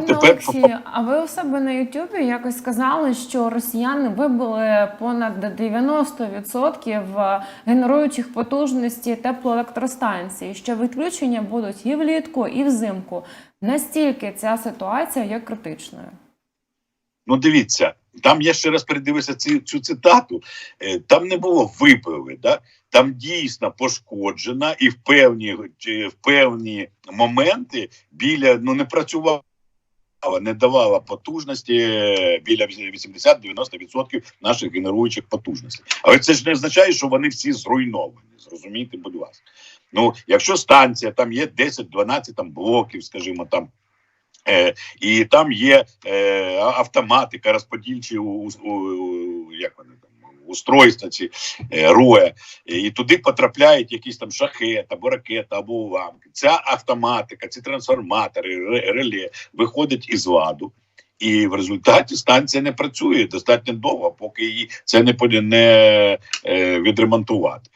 Пане тепер Олексію, а ви у себе на Ютубі якось сказали, що росіяни вибили понад 90% генеруючих потужностей теплоелектростанцій, що відключення будуть і влітку, і взимку. Настільки ця ситуація є критичною. Ну, дивіться, там я ще раз передивився цю, цю цитату. Е, Там не було випили, да? там дійсно пошкоджена і в певні, в певні моменти біля ну не працювала. Не давала потужності біля 80-90% наших генеруючих потужностей. Але це ж не означає, що вони всі зруйновані. Зрозумійте, будь ласка. Ну, якщо станція, там є 10-12 там блоків, скажімо, там Е, і там є е, автоматика, розподільчі у, у, у- як вони устройства ці е, роя, і туди потрапляють якісь там шахет або ракета, або уламки. Ця автоматика, ці трансформатори, реле виходять із ладу. І в результаті станція не працює достатньо довго, поки її це не, не е, відремонтувати.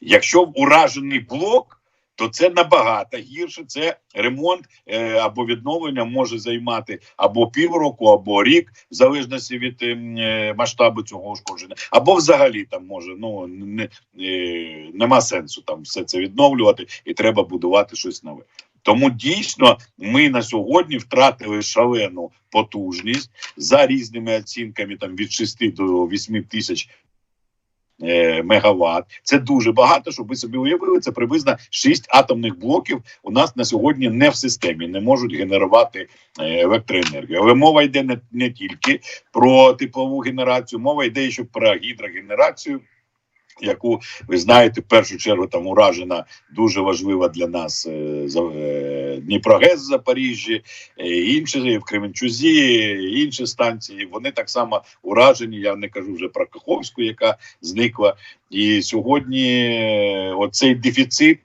Якщо уражений блок, то це набагато гірше. Це ремонт е, або відновлення може займати або півроку, або рік, в залежності від ем, е, масштабу цього ушкодження, або взагалі там може ну не, е, нема сенсу там все це відновлювати, і треба будувати щось нове. Тому дійсно ми на сьогодні втратили шалену потужність за різними оцінками, там від 6 до 8 тисяч е, мегаватт. Це дуже багато, щоб ви собі уявили. Це приблизно 6 атомних блоків у нас на сьогодні не в системі, не можуть генерувати е, електроенергію. Але мова йде не, не тільки про теплову генерацію, мова йде ще про гідрогенерацію. Яку ви знаєте, в першу чергу там уражена дуже важлива для нас е, е, в Запоріжжі, е, інші в Кременчузі, інші станції. Вони так само уражені. Я не кажу вже про Каховську, яка зникла. І сьогодні е, оцей дефіцит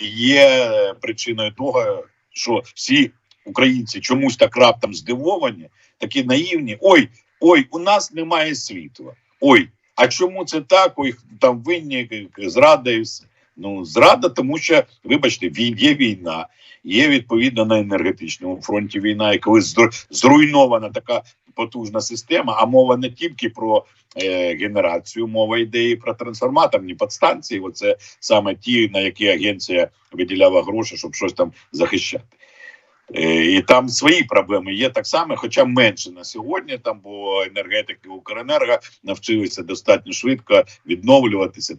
є причиною того, що всі українці чомусь так раптом здивовані, такі наївні. Ой, ой, у нас немає світла. Ой, а чому це так? Ой, там винні зрада і все. Ну, зрада, тому що, вибачте, є війна, є відповідно на енергетичному фронті війна, і коли зруйнована така потужна система, а мова не тільки про е, генерацію, мова йде і про трансформаторні підстанції. Оце саме ті, на які агенція виділяла гроші, щоб щось там захищати. Е, І там свої проблеми є так само, хоча менше на сьогодні. Там бо енергетики Укренерго навчилися достатньо швидко відновлюватися,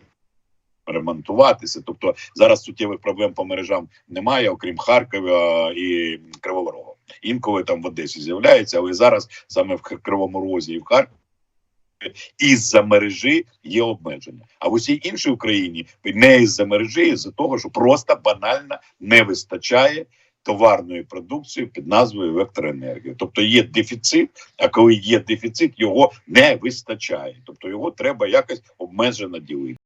ремонтуватися. Тобто зараз суттєвих проблем по мережам немає, окрім Харкова і Кривого Рогу. Інколи там в Одесі з'являється, але зараз саме в Кривому Розі і в Харкові. Із-за мережі є обмеження, а в усій іншій Україні не із-за мережі, із-за того, що просто банально не вистачає товарної продукції під назвою електроенергія. Тобто є дефіцит, а коли є дефіцит, його не вистачає. Тобто його треба якось обмежено ділити.